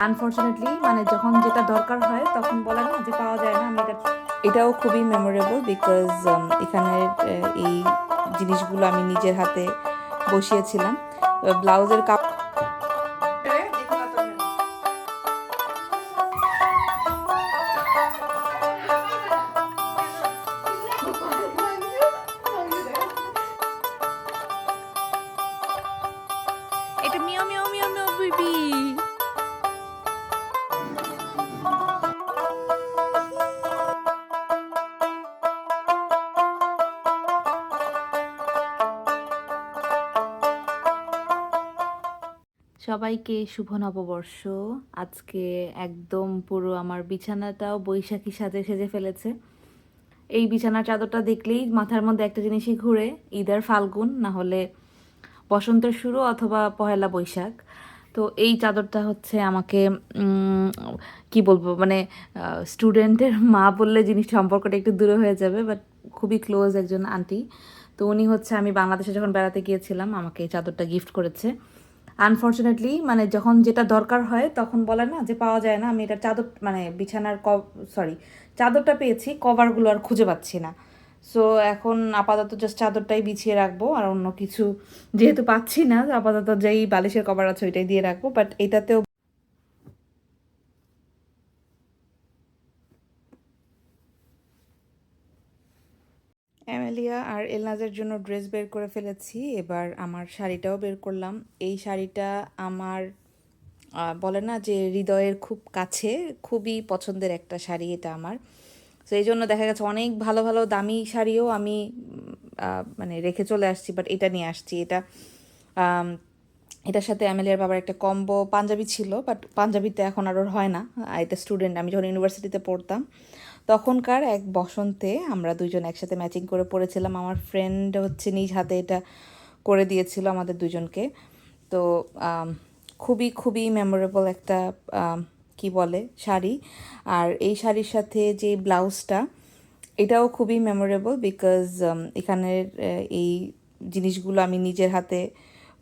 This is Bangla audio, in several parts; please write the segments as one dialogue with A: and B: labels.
A: আনফর্চুনেটলি মানে যখন যেটা দরকার হয় তখন বলে না যে পাওয়া যায় না। আমি এটা
B: এটাও খুবই মেমোরেবল বিকজ এখানের আহ, এই জিনিসগুলো আমি নিজের হাতে বসিয়েছিলাম। ব্লাউজের কাপ
A: এটা মিও মিও মিও মিও বেবি সবাইকে শুভ নববর্ষ। আজকে একদম পুরো আমার বিছানাটাও বৈশাখী সাজে সেজে ফেলেছে। এই বিছানার চাদরটা দেখলেই মাথার মধ্যে একটা জিনিসই ঘুরে ইদার ফাল্গুন না হলে বসন্তের শুরু অথবা পহেলা বৈশাখ। তো এই চাদরটা হচ্ছে আমাকে কি বলব মানে স্টুডেন্টের মা বললে জিনিস সম্পর্কটা একটু দূরে হয়ে যাবে, বাট খুবই ক্লোজ একজন আন্টি। তো উনি হচ্ছে, আমি বাংলাদেশে যখন বেড়াতে গিয়েছিলাম, আমাকে এই চাদরটা গিফট করেছে। আনফর্চুনেটলি মানে যখন যেটা দরকার হয়, তখন বলে না যে পাওয়া যায় না। আমি এটা চাদর মানে বিছানার ক সরি চাদরটা পেয়েছি, কভারগুলো আর খুঁজে পাচ্ছি না। সো এখন আপাতত জাস্ট চাদরটাই বিছিয়ে রাখব আর অন্য কিছু যেহেতু পাচ্ছি না, আপাতত যেই বালিশের কভার আছে ওইটাই দিয়ে রাখব। বাট এটাতেও অ্যামেলিয়া আর এলনাজের জন্য ড্রেস বের করে ফেলেছি। এবার আমার শাড়িটাও বের করলাম। এই শাড়িটা আমার বলে না যে হৃদয়ের খুব কাছে, খুবই পছন্দের একটা শাড়ি এটা আমার। তো এই জন্য দেখা গেছে অনেক ভালো ভালো, দামি শাড়িও আমি মানে রেখে চলে আসছি বাট এটা নিয়ে আসছি। এটা এটার সাথে অ্যামেলিয়ার বাবার একটা কম্বো পাঞ্জাবি ছিল বাট পাঞ্জাবিতে এখন আর হয় না। এটা স্টুডেন্ট আমি যখন ইউনিভার্সিটিতে পড়তাম তখনকার এক বসন্তে আমরা দুজন একসাথে ম্যাচিং করে পড়েছিলাম। আমার ফ্রেন্ড হচ্ছে নিজ হাতে এটা করে দিয়েছিল আমাদের দুজনকে। তো খুবই খুবই মেমোরেবল একটা কি বলে, শাড়ি। আর এই শাড়ির সাথে যে ব্লাউজটা, এটাও খুবই মেমোরেবল বিকজ এখানের এই জিনিসগুলো আমি নিজের হাতে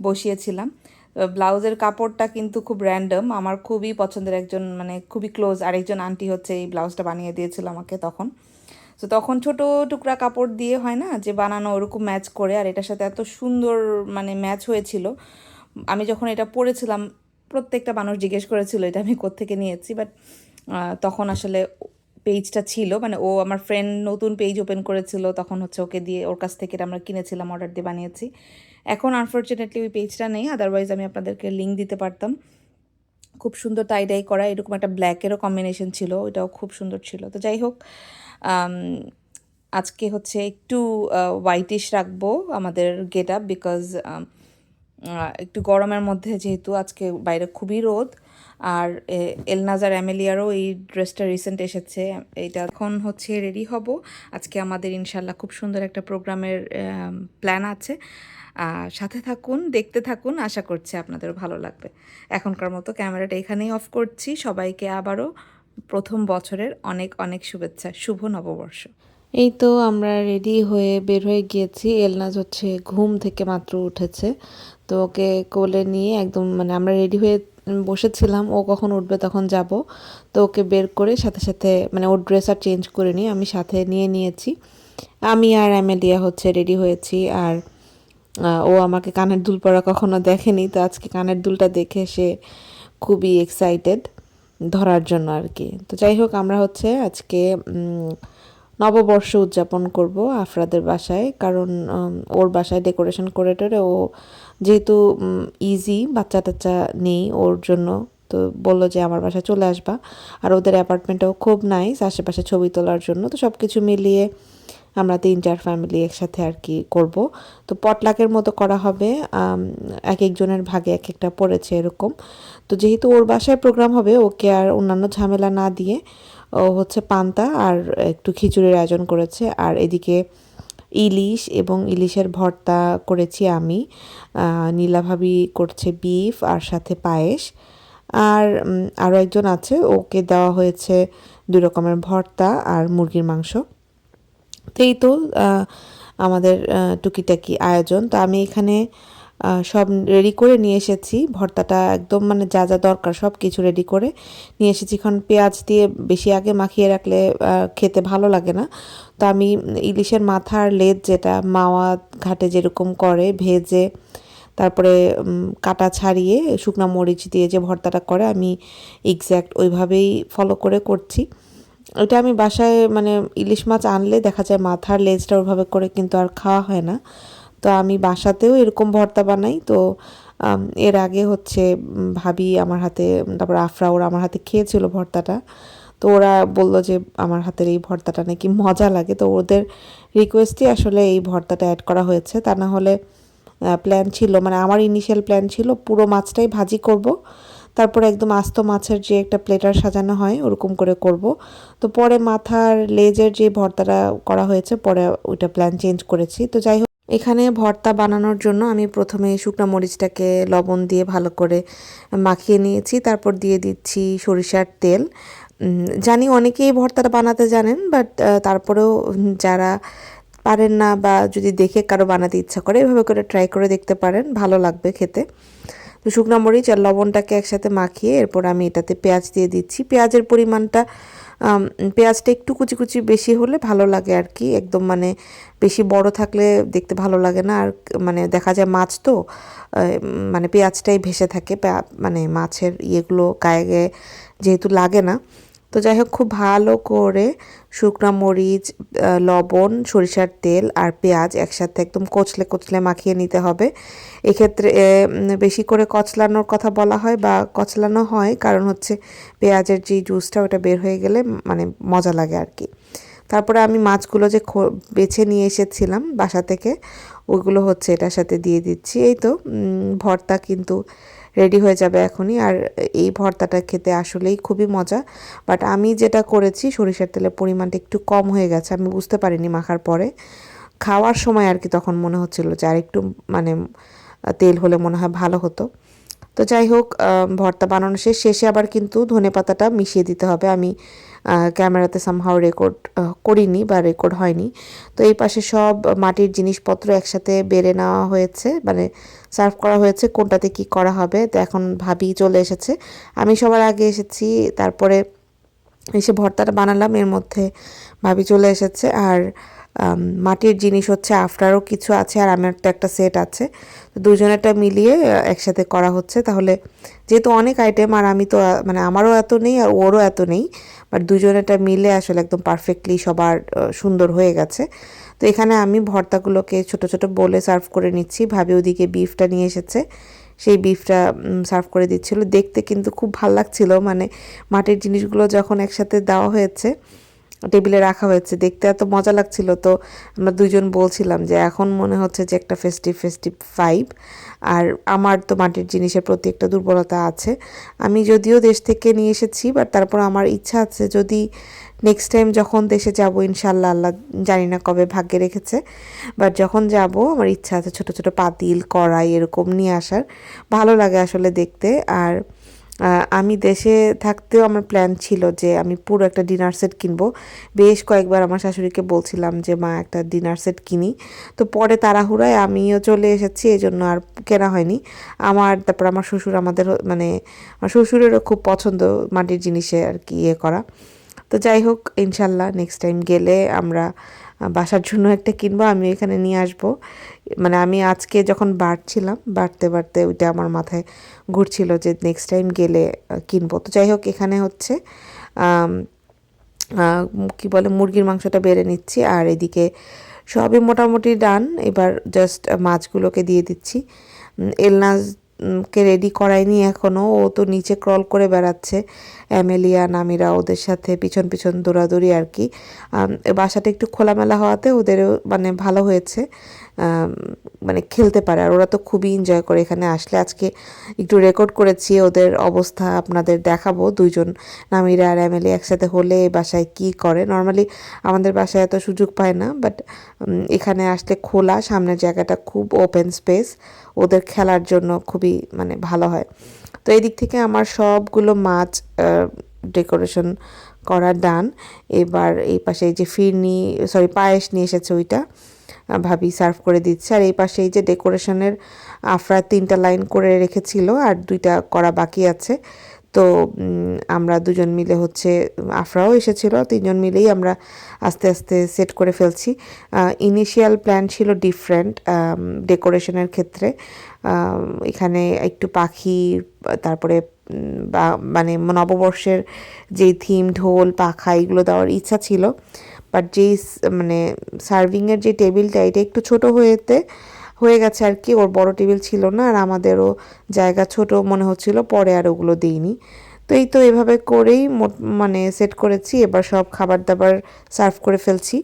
A: বসিয়েছিলাম। ব্লাউজের কাপড়টা কিন্তু খুব র্যান্ডম আমার খুবই পছন্দের একজন মানে খুবই ক্লোজ আরেকজন আন্টি হচ্ছে এই ব্লাউজটা বানিয়ে দিয়েছিল আমাকে তখন। তো তখন ছোট টুকরা কাপড় দিয়ে হয় না, যে বানানো ওরকম ম্যাচ করে, আর এটার সাথে এত সুন্দর মানে ম্যাচ হয়েছিল। আমি যখন এটা পরেছিলাম, প্রত্যেকটা মানুষ জিজ্ঞেস করেছিল, এটা আমি কোত্থেকে নিয়েছি? বাট তখন আসলে পেজটা ছিল মানে ও আমার ফ্রেন্ড নতুন পেজ ওপেন করেছিল, তখন হচ্ছে ওকে দিয়ে ওর কাছ থেকে আমরা কিনেছিলাম অর্ডার দিয়ে বানিয়েছি। এখন আনফর্চুনেটলি ওই পেজটা নেই আদারওয়াইজ আমি আপনাদেরকে লিঙ্ক দিতে পারতাম। খুব সুন্দর টাইডাই করা, এরকম একটা ব্ল্যাকেরও কম্বিনেশন ছিল, ওইটাও খুব সুন্দর ছিল। তো যাই হোক আজকে হচ্ছে একটু হোয়াইটিশ রাখব আমাদের গেট আপ বিকজ একটু গরমের মধ্যে যেহেতু আজকে বাইরে খুবই রোদ, আর এলনাজার অ্যামেলিয়ারও এই ড্রেসটা রিসেন্ট এসেছে এটা এখন হচ্ছে রেডি হব। আজকে আমাদের ইনশাল্লাহ খুব সুন্দর একটা প্রোগ্রামের প্ল্যান আছে। সাথে থাকুন, দেখতে থাকুন। আশা করছি আপনাদেরও ভালো লাগবে। এখনকার মতো ক্যামেরাটা এখানেই অফ করছি। সবাইকে আবারও প্রথম বছরের অনেক অনেক শুভেচ্ছা। শুভ নববর্ষ।
C: এই তো আমরা রেডি হয়ে বের হয়ে গিয়েছি। এলনাজ হচ্ছে ঘুম থেকে মাত্র উঠেছে। তো ওকে কোলে নিয়ে একদম মানে আমরা রেডি হয়ে বসেছিলাম। ও কখন উঠবে তখন যাব। তো ওকে বের করে সাথে সাথে মানে ওর ড্রেস আর চেঞ্জ করে নিয়ে আমি সাথে নিয়ে নিয়েছি। আমি আর অ্যামেলিয়া হচ্ছে রেডি হয়েছি। আর ও আমাকে কানের দুল পরা কখনো দেখেনি, তো আজকে কানের দুলটা দেখে সে খুবই এক্সাইটেড ধরার জন্য আর কি। তো যাই হোক, আমরা হচ্ছে আজকে নববর্ষ উদযাপন করব আফরাদের বাসায়, কারণ ওর বাসায় ডেকোরেশন করে টোরে ও যেহেতু ইজি বাচ্চা টাচ্চা নেই ওর জন্য, তো বলল যে আমার বাসায় চলে আসবা। আর ওদের অ্যাপার্টমেন্টটাও খুব নাইস আশেপাশে ছবি তোলার জন্য, তো সব কিছু মিলিয়ে আমরা তিন চার ফ্যামিলি একসাথে আর কি করব। তো পটলাকের মতো করা হবে এক একজনের ভাগে এক একটা পড়েছে এরকম। তো যেহেতু ওর বাসায় প্রোগ্রাম হবে ওকে আর অন্যান্য ঝামেলা না দিয়ে ও হচ্ছে পান্তা আর একটু খিচুড়ির আয়োজন করেছে। আর এদিকে ইলিশ এবং ইলিশের ভর্তা করেছি আমি আহ, নীলা ভাবি করছে বিফ আর সাথে পায়েস। আর আরও একজন আছে ওকে দেওয়া হয়েছে দুই রকমের ভর্তা আর মুরগির মাংস। তো এই তো আমাদের টুকিটাকি আয়োজন। তো আমি এখানে সব রেডি করে নিয়ে এসেছি। ভর্তাটা একদম মানে যা যা দরকার সব কিছু রেডি করে নিয়ে এসেছি। এখন পেঁয়াজ দিয়ে বেশি আগে মাখিয়ে রাখলে খেতে ভালো লাগে না। তো আমি ইলিশের মাথার লেজ যেটা মাওয়া ঘাটে যেরকম করে ভেজে, তারপরে কাটা ছাড়িয়ে, শুকনো মরিচ দিয়ে যে ভর্তাটা করে, আমি এক্স্যাক্ট ওইভাবেই ফলো করে করছি। ওটা আমি বাসায় মানে ইলিশ মাছ আনলে দেখা যায় মাথার লেজটা ওভাবে করে কিন্তু আর খাওয়া হয় না। তো আমি বাসাতেও এরকম ভর্তা বানাই। তো এর আগে হচ্ছে ভাবি আমার হাতে, তারপর আফরা ওরা আমার হাতে খেয়েছিল ভর্তাটা। তো ওরা বলল যে, আমার হাতের এই ভর্তাটা নাকি মজা লাগে। তো ওদের রিকোয়েস্টই আসলে এই ভর্তাটা অ্যাড করা হয়েছে। তা না হলে প্ল্যান ছিল মানে আমার ইনিশিয়াল প্ল্যান ছিল পুরো মাছটাই ভাজি করব। তারপরে একদম আস্ত মাছের যে একটা প্লেটার সাজানো হয়, ওরকম করে করব। তো পরে মাথার লেজের যে ভর্তাটা করা হয়েছে, পরে ওইটা প্ল্যান চেঞ্জ করেছি। তো যাই হোক, এখানে ভর্তা বানানোর জন্য আমি প্রথমে শুকনো মরিচটাকে লবণ দিয়ে ভালো করে মাখিয়ে নিয়েছি। তারপর দিয়ে দিচ্ছি সরিষার তেল। জানি অনেকেই ভর্তাটা বানাতে জানেন বাট তারপরেও যারা পারেন না বা যদি দেখে কারও বানাতে ইচ্ছা করে, এভাবে করে ট্রাই করে দেখতে পারেন, ভালো লাগবে খেতে। তো শুকনো মরিচ আর লবণটাকে একসাথে মাখিয়ে এরপর আমি এটাতে পেঁয়াজ দিয়ে দিচ্ছি। পেঁয়াজের পরিমাণটা পেঁয়াজটা একটু কুচি কুচি বেশি হলে ভালো লাগে আর কি। একদম মানে বেশি বড় থাকলে দেখতে ভালো লাগে না। আর মানে দেখা যায় মাছ তো মানে পেঁয়াজটাই ভেসে থাকে। মানে মাছের ইয়েগুলো গায়ে গায়ে যেহেতু লাগে না তো যাই হোক খুব ভালো করে শুকনো মরিচ লবণ, সরিষার তেল আর পেঁয়াজ একসাথে একদম কচলে কচলে মাখিয়ে নিতে হবে। এক্ষেত্রে বেশি করে কচলানোর কথা বলা হয় বা কচলানো হয়, কারণ হচ্ছে পেঁয়াজের যে জুসটা ওটা বের হয়ে গেলে মানে মজা লাগে আর কি। তারপরে আমি মাছগুলো যে বেছে নিয়ে এসেছিলাম বাসা থেকে ওইগুলো হচ্ছে এটার সাথে দিয়ে দিচ্ছি। এই তো ভর্তা কিন্তু রেডি হয়ে যাবে এখনই। আর এই ভর্তাটা খেতে আসলেই খুবই মজা। বাট আমি যেটা করেছি, সরিষার তেলের পরিমাণটা একটু কম হয়ে গেছে, আমি বুঝতে পারিনি মাখার পরে। খাওয়ার সময় আর কি তখন মনে হচ্ছিল যে আর একটু মানে তেল হলে মনে হয় ভালো হতো। তো যাই হোক ভর্তা বানানো শেষ। শেষে আবার কিন্তু ধনে পাতাটা মিশিয়ে দিতে হবে। আমি ক্যামেরাতে সামহাও রেকর্ড করিনি বা রেকর্ড হয়নি। তো এই পাশে সব মাটির জিনিসপত্র একসাথে বেড়ে নেওয়া হয়েছে। মানে সার্ভ করা হয়েছে কোনটাতে কি করা হবে। তো এখন ভাবি চলে এসেছে। আমি সবার আগে এসেছি, তারপরে এসে ভর্তাটা বানালাম। এর মধ্যে ভাবি চলে এসেছে। আর মাটির জিনিস হচ্ছে আফটারও কিছু আছে আর আমার তো একটা সেট আছে। তো দুজনেরটা মিলিয়ে একসাথে করা হচ্ছে। তাহলে যেহেতু অনেক আইটেম আর আমি তো মানে আমারও এত নেই আর ওরও এত নেই বাট দুজনেরটা মিলে আসলে একদম পারফেক্টলি সবার সুন্দর হয়ে গেছে। তো এখানে আমি ভর্তাগুলোকে ছোট ছোট বলে সার্ভ করে নিচ্ছি। ভাবি ওদিকে বিফটা নিয়ে এসেছে। সেই বিফটা সার্ভ করে দিচ্ছিল। দেখতে কিন্তু খুব ভালো লাগছিল। মানে মাটির জিনিসগুলো যখন একসাথে দেওয়া হয়েছে টেবিলে রাখা হয়েছে। দেখতে এত মজা লাগছিল তো আমরা দুজন বলছিলাম যে এখন মনে হচ্ছে যে একটা ফেস্টিভ ফেস্টিভ ফাইভ আর আমার তো মাটির জিনিসের প্রতি একটা দুর্বলতা আছে। আমি যদিও দেশ থেকে নিয়ে এসেছি বাট তারপর আমার ইচ্ছা আছে যদি নেক্সট টাইম যখন দেশে যাব ইনশাল্লাহ আল্লাহ জানি না কবে ভাগ্যে রেখেছে। বাট যখন যাব, আমার ইচ্ছা আছে ছোট ছোট পাতিল, কড়াই এরকম নিয়ে আসার। ভালো লাগে আসলে দেখতে। আর আমি দেশে থাকতেও আমার প্ল্যান ছিল যে আমি পুরো একটা ডিনার সেট কিনবো। বেশ কয়েকবার আমার শাশুড়িকে বলছিলাম যে, মা, একটা ডিনার সেট কিনি। তো পরে তাড়াহুড়ায় আমিও চলে এসেছি এই জন্য আর কেনা হয়নি। আমার, তারপর আমার শ্বশুর আমাদের মানে আমার শ্বশুরেরও খুব পছন্দ মাটির জিনিসে আর কি ইয়ে করা। তো যাই হোক, ইনশাল্লাহ নেক্সট টাইম গেলে আমরা বাসার জন্য একটা কিনবো, আমি এখানে নিয়ে আসব। মানে আমি আজকে যখন বাড়ছিলাম, বাড়তে বাড়তে ওইটা আমার মাথায় ঘুরছিল যে নেক্সট টাইম গেলে কিনবো। তো যাই হোক, এখানে হচ্ছে কি বলে, মুরগির মাংসটা বেড়ে নিচ্ছি আর এদিকে সবই মোটামুটি ডান এবার জাস্ট মাছগুলোকে দিয়ে দিচ্ছি। এলনাজ কে রেডি করায়নি এখনও ও তো নিচে ক্রল করে বেড়াচ্ছে অ্যামেলিয়া নামিরা ওদের সাথে পিছন পিছন দৌড়াদৌড়ি আর কি। বাসাটা একটু খোলামেলা হওয়াতে ওদেরও মানে ভালো হয়েছে মানে খেলতে পারে। আর ওরা তো খুবই এনজয় করে এখানে আসলে। আজকে একটু রেকর্ড করেছি ওদের অবস্থা, আপনাদের দেখাবো। দুইজন, নামিরা আর অ্যামেলি একসাথে হলে বাসায় কি করে। নর্মালি আমাদের বাসায় এত সুযোগ পায় না বাট এখানে আসলে খোলা, সামনের জায়গাটা খুব ওপেন স্পেস ওদের খেলার জন্য খুবই মানে ভালো হয়। তো এই দিক থেকে আমার সবগুলো মাছ ডেকোরেশন করা ডান এবার এই পাশে এই যে ফিরনি সরি পায়েস নিয়ে এসেছে ওইটা ভাবি সার্ভ করে দিচ্ছে। আর এই পাশে এই যে ডেকোরেশনের আফরা তিনটা লাইন করে রেখেছিল, আর দুইটা করা বাকি আছে। তো আমরা দুজন মিলে হচ্ছে, আফরাও এসেছিল, তিনজন মিলেই আমরা আস্তে আস্তে সেট করে ফেলছি। ইনিশিয়াল প্ল্যান ছিল ডিফারেন্ট ডেকোরেশনের ক্ষেত্রে। এখানে একটু পাখি, তারপরে বা মানে নববর্ষের যে থিম ঢোল, পাখা, এগুলো দেওয়ার ইচ্ছা ছিল। বাট যেই মানে সার্ভিংয়ের যে টেবিলটা এটা একটু ছোট হয়েতে হয়ে গেছে আর কি, ওর বড় টেবিল ছিল না আর আমাদেরও জায়গা ছোট মনে হচ্ছিল, পরে আর ওগুলো দিইনি। তো এই তো এভাবে করেই মানে সেট করেছি, এবার সব খাবার দাবার সার্ভ করে ফেলছি।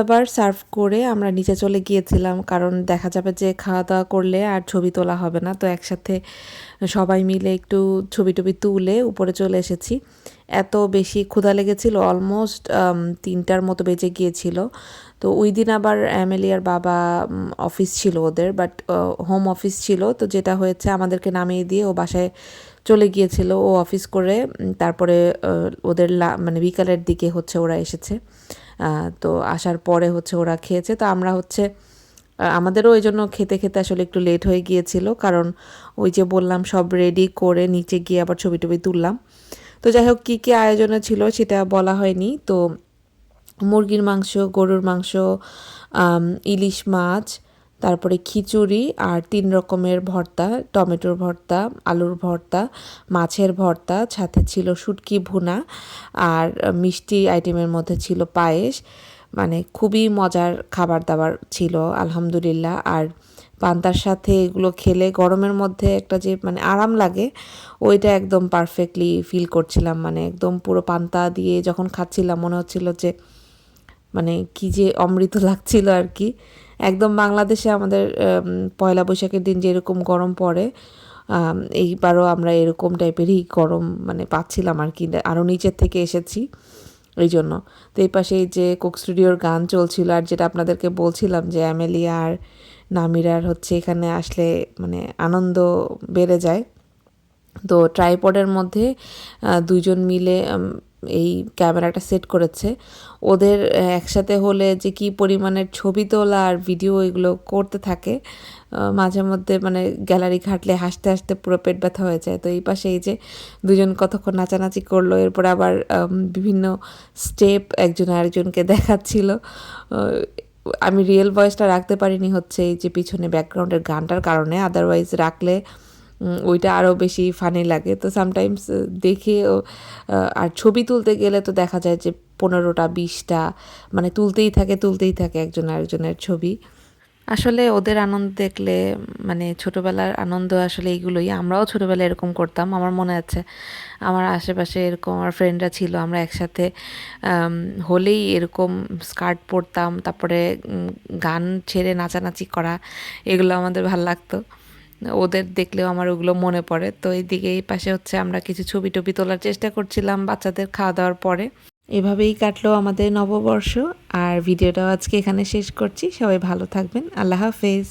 C: দাবার সার্ভ করে আমরা নিচে চলে গিয়েছিলাম, কারণ দেখা যাবে যে খাওয়া দাওয়া করলে আর ছবি তোলা হবে না। তো একসাথে সবাই মিলে একটু ছবি টবি তুলে উপরে চলে এসেছি। এত বেশি ক্ষুধা লেগেছিল অলমোস্ট তিনটার মতো বেজে গিয়েছিল। তো ওই দিন আবার অ্যামেলিয়ার বাবা অফিস ছিল ওদের বাট হোম অফিস ছিল। তো যেটা হয়েছে, আমাদেরকে নামিয়ে দিয়ে ও বাসায় চলে গিয়েছিল। ও অফিস করে তারপরে ওদের মানে বিকালের দিকে হচ্ছে ওরা এসেছে। তো আসার পরে হচ্ছে ওরা খেয়েছে। তো আমরা হচ্ছে আমাদেরও ওই জন্য খেতে খেতে আসলে একটু লেট হয়ে গিয়েছিল। কারণ ওই যে বললাম, সব রেডি করে নিচে গিয়ে আবার ছবি টবি তুললাম। তো যাই হোক, কী কী আয়োজনে ছিল সেটা বলা হয়নি। তো মুরগির মাংস, গরুর মাংস ইলিশ মাছ তারপরে খিচুড়ি আর তিন রকমের ভর্তা, টমেটোর ভর্তা, আলুর ভর্তা, মাছের ভর্তা, সাথে ছিল শুটকি ভুনা আর মিষ্টি আইটেমের মধ্যে ছিল পায়েস। মানে খুবই মজার খাবার দাবার ছিল, আলহামদুলিল্লাহ। আর পান্তার সাথে এগুলো খেলে গরমের মধ্যে একটা যে মানে আরাম লাগে, ওইটা একদম পারফেক্টলি ফিল করছিলাম। মানে একদম পুরো পান্তা দিয়ে যখন খাচ্ছিলাম, মনে হচ্ছিল যে মানে কি যে অমৃত লাগছিল আর কি। একদম বাংলাদেশে আমাদের পয়লা বৈশাখের দিন যেরকম গরম পড়ে এইবারও আমরা এরকম টাইপেরই গরম মানে পাচ্ছিলাম আর কি আরও নিচের থেকে এসেছি এই জন্য। তো এই পাশে যে কোক স্টুডিওর গান চলছিল আর যেটা আপনাদেরকে বলছিলাম যে অ্যামেলিয়া আর নামিরার হচ্ছে এখানে আসলে মানে আনন্দ বেড়ে যায়। তো ট্রাইপডের মধ্যে আহ, দুইজন মিলে এই ক্যামেরাটা সেট করেছে। ওদের একসাথে হলে যে কি পরিমাণের ছবি তোলা আর ভিডিও এগুলো করতে থাকে মাঝে মধ্যে মানে গ্যালারি ঘাটলে হাসতে হাসতে পুরো পেট ব্যথা হয়ে যায়। তো এই পাশে এই যে দুজন কতক্ষণ নাচানাচি করল, এরপর আবার বিভিন্ন স্টেপ একজন আরেকজনকে দেখাচ্ছিল। আমি রিয়েল ভয়েসটা রাখতে পারিনি হচ্ছে এই যে পিছনে ব্যাকগ্রাউন্ডের গানটার কারণে। আদারওয়াইজ রাখলে ওইটা আরও বেশি ফানি লাগে। তো সামটাইমস দেখে আর ছবি তুলতে গেলে তো দেখা যায় যে পনেরোটা, বিশটা মানে তুলতেই থাকে তুলতেই থাকে একজন আরেকজনের ছবি। আসলে ওদের আনন্দ দেখলে মানে ছোটোবেলার আনন্দ আসলে এইগুলোই। আমরাও ছোটোবেলায় এরকম করতাম। আমার মনে আছে, আমার আশেপাশে এরকম আমার ফ্রেন্ডরা ছিল, আমরা একসাথে হলেই এরকম স্কার্ট পরতাম, তারপরে গান ছেড়ে নাচানাচি করা, এগুলো আমাদের ভালো লাগতো। ওদের দেখলেও আমার ওগুলো মনে পড়ে। তো এইদিকে এই পাশে হচ্ছে আমরা কিছু ছবি টবি তোলার চেষ্টা করছিলাম বাচ্চাদের খাওয়া দাওয়ার পরে। এভাবেই কাটলো আমাদের নববর্ষ, আর ভিডিওটাও আজকে এখানে শেষ করছি। সবাই ভালো থাকবেন। আল্লাহ হাফেজ।